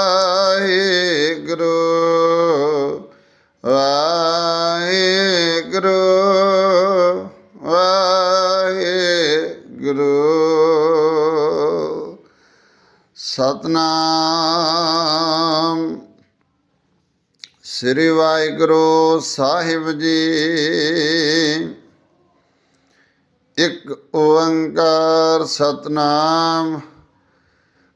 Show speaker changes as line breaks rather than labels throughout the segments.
ਵਾਹਿਗੁਰੂ ਵਾਹਿਗੁਰੂ ਵਾਹਿਗੁਰੂ। ਸਤਨਾਮ। ਸ੍ਰੀ ਵਾਹਿਗੁਰੂ ਸਾਹਿਬ ਜੀ। ਇੱਕ ਓੰਕਾਰ ਸਤਨਾਮ।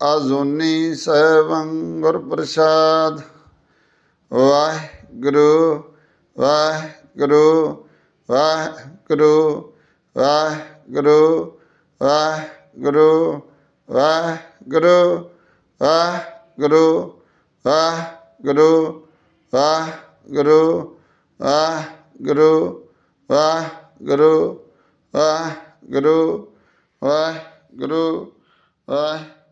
ਅਜੂਨੀ ਸੈਭੰ ਗੁਰ ਪ੍ਰਸਾਦ ਵਾਹਿਗੁਰੂ ਵਾਹਿਗੁਰੂ ਵਾਹਿਗੁਰੂ ਵਾਹਿਗੁਰੂ ਵਾਹਿਗੁਰੂ ਵਾਹਿਗੁਰੂ ਵਾਹਿਗੁਰੂ ਵਾਹਿਗੁਰੂ ਵਾਹਿਗੁਰੂ ਵਾਹਿਗੁਰੂ ਵਾਹਿਗੁਰੂ ਵਾਹਿਗੁਰੂ ਵਾਹਿਗੁਰੂ ਵਾਹਿਗੁਰੂ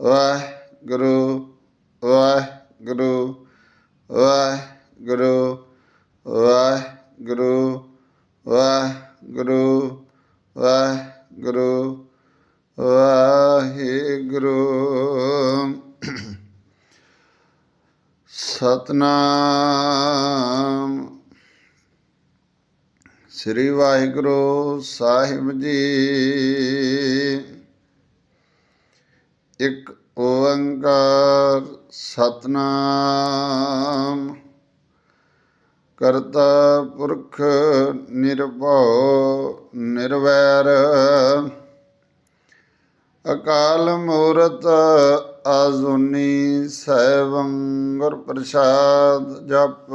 ਵਾਹਿਗੁਰੂ ਵਾਹਿਗੁਰੂ ਵਾਹਿਗੁਰੂ ਵਾਹਿਗੁਰੂ ਵਾਹਿਗੁਰੂ ਵਾਹਿਗੁਰੂ ਵਾਹਿਗੁਰੂ। ਸਤਨਾਮ। ਸ੍ਰੀ ਵਾਹਿਗੁਰੂ ਸਾਹਿਬ ਜੀ। ਇੱਕ ਓੰਕਾਰ ਸਤਨਾਮ। ਕਰਤਾ ਪੁਰਖ ਨਿਰਭਉ ਨਿਰਵੈਰ। ਅਕਾਲ ਮੂਰਤ ਆਜ਼ੁਨੀ ਸੈਭੰ ਗੁਰ ਪ੍ਰਸਾਦ ਜਪ।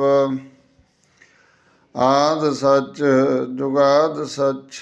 ਆਦ ਸੱਚ ਜੁਗਾਦ ਸੱਚ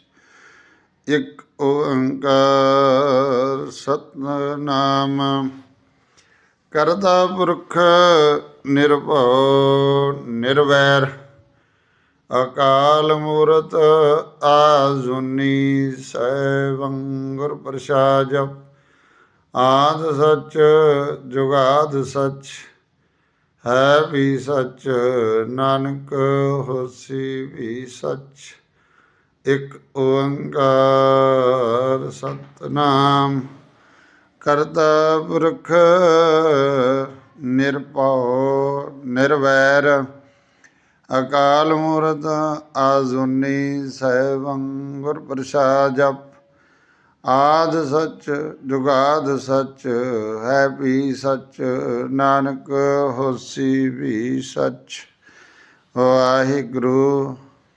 ਇੱਕ ਓੰਕਾਰ ਸਤਨਾਮ। ਕਰਤਾ ਪੁਰਖ ਨਿਰਭਉ ਨਿਰਵੈਰ, ਅਕਾਲ ਮੂਰਤ ਆਜੁਨੀ ਸੈਭੰ ਗੁਰ ਪ੍ਰਸਾਦ। ਜਪ ਆਦ ਸੱਚ, ਜੁਗਾਦ ਸੱਚ, ਹੈ ਵੀ ਸੱਚ, ਨਾਨਕ ਹੋਸੀ ਵੀ ਸੱਚ। ਇਕ ਓੰਕਾਰ ਸਤਨਾਮ, ਕਰਤਾ ਪੁਰਖ ਨਿਰਭਉ, ਨਿਰਵੈਰ, ਅਕਾਲ ਮੂਰਤ ਆਜੁਨੀ ਸੈਭੰ ਗੁਰ ਪ੍ਰਸਾਦ ਜਪ, ਆਦ ਸੱਚ, ਜੁਗਾਦ ਸੱਚ, ਹੈ ਵੀ ਸੱਚ, ਨਾਨਕ ਹੋਸੀ ਵੀ ਸੱਚ, ਵਾਹਿਗੁਰੂ